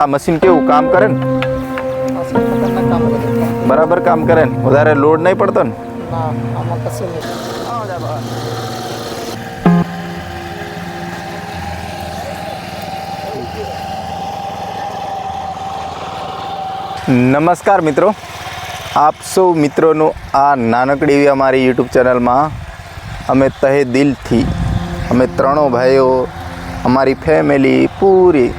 આ મશીન કેવું કામ કરે ને મશીન ખતરનાક કામ કરે છે. બરાબર કામ કરે ને વધારે લોડ નહીં પડતો ને ના આમાં કશું નહીં નમસ્કાર મિત્રો આપ સૌ મિત્રોનું આ નાનકડી એવી અમારી યુટ્યુબ ચેનલમાં અમે તહે દિલથી અમે ત્રણો ભાઈઓ અમારી ફેમિલી પૂરી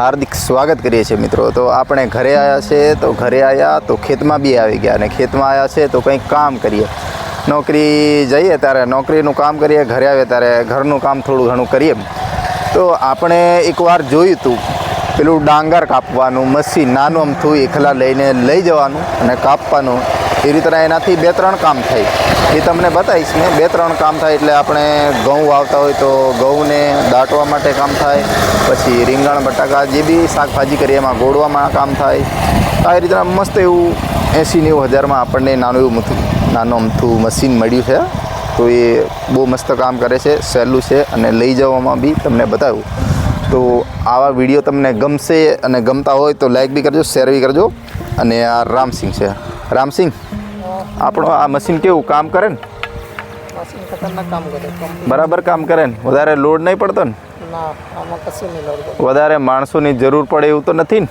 હાર્દિક સ્વાગત કરીએ છીએ મિત્રો. તો આપણે ઘરે આવ્યા છે, તો ઘરે આવ્યા તો ખેતમાં બી આવી ગયા અને ખેતમાં આવ્યા છે, તો કંઈક કામ કરીએ. નોકરી જઈએ ત્યારે નોકરીનું કામ કરીએ, ઘરે આવીએ ત્યારે ઘરનું કામ થોડું ઘણું કરીએ. તો આપણે એકવાર જોયું હતું પેલું ડાંગર કાપવાનું, મશીન નાનું અમથું એકલા લઈને લઈ જવાનું અને કાપવાનું. એ રીતના એનાથી બે ત્રણ કામ થાય. એ તમને બતાવીશ મેં. બે ત્રણ કામ થાય એટલે આપણે ઘઉં વાવતા હોય તો ઘઉંને દાટવા માટે કામ થાય. પછી રીંગણ, બટાકા જે બી શાકભાજી કરીએ એમાં ગોળવામાં કામ થાય. આ રીતના મસ્ત એવું એંસી નેવું હજારમાં આપણને નાનું એવું મથું નાનું અમથું મશીન મળ્યું છે. તો એ બહુ મસ્ત કામ કરે છે, સહેલું છે અને લઈ જવામાં બી તમને બતાવ્યું તો આવા વીડિયો તમને ગમશે અને ગમતા હોય તો લાઈક બી કરજો શેર બી કરજો. અને આ રામસિંગ છે. રામસિંગ આપણો આ મશીન કેવું કામ કરે ને. બરાબર કામ કરે ને? વધારે લોડ નહીં પડતો ને? વધારે માણસોની જરૂર પડે એવું તો નથી ને.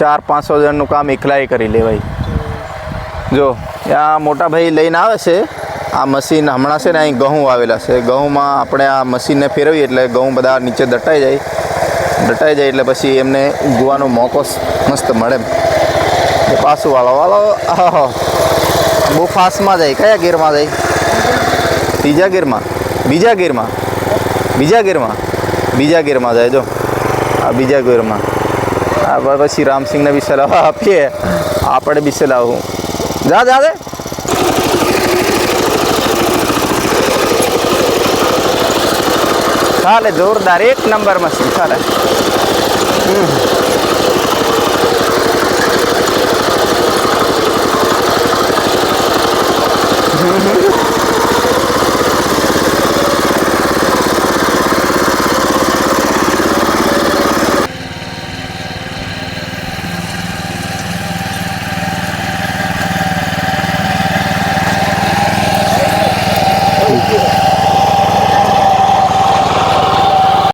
ચાર પાંચસો જણનું કામ એકલાએ કરી લેવાય. જો આ મોટા ભાઈ લઈને આવે છે. આ મશીન હમણાં છે ને અહીં ઘઉં આવેલા છે. ઘઉંમાં આપણે આ મશીનને ફેરવીએ એટલે ઘઉં બધા નીચે દટાઈ જાય. દટાઈ જાય એટલે પછી એમને ઉગવાનો મોકો મસ્ત મળે પાછું વાળો વાળો બહુ ફાસ્ટમાં જાય. કયા ગેરમાં જાય? ત્રીજા ગેરમાં? બીજા ગેરમાં? બીજા ગેરમાં? બીજા ગેરમાં જાય જો. આ બીજા ગેરમાં. આ પછી રામસિંહને બી સલાહ આપીએ. આપણે બી સલાહ જા જા દે ચાલે જોરદાર એક નંબર મશીન ચાલે હમ.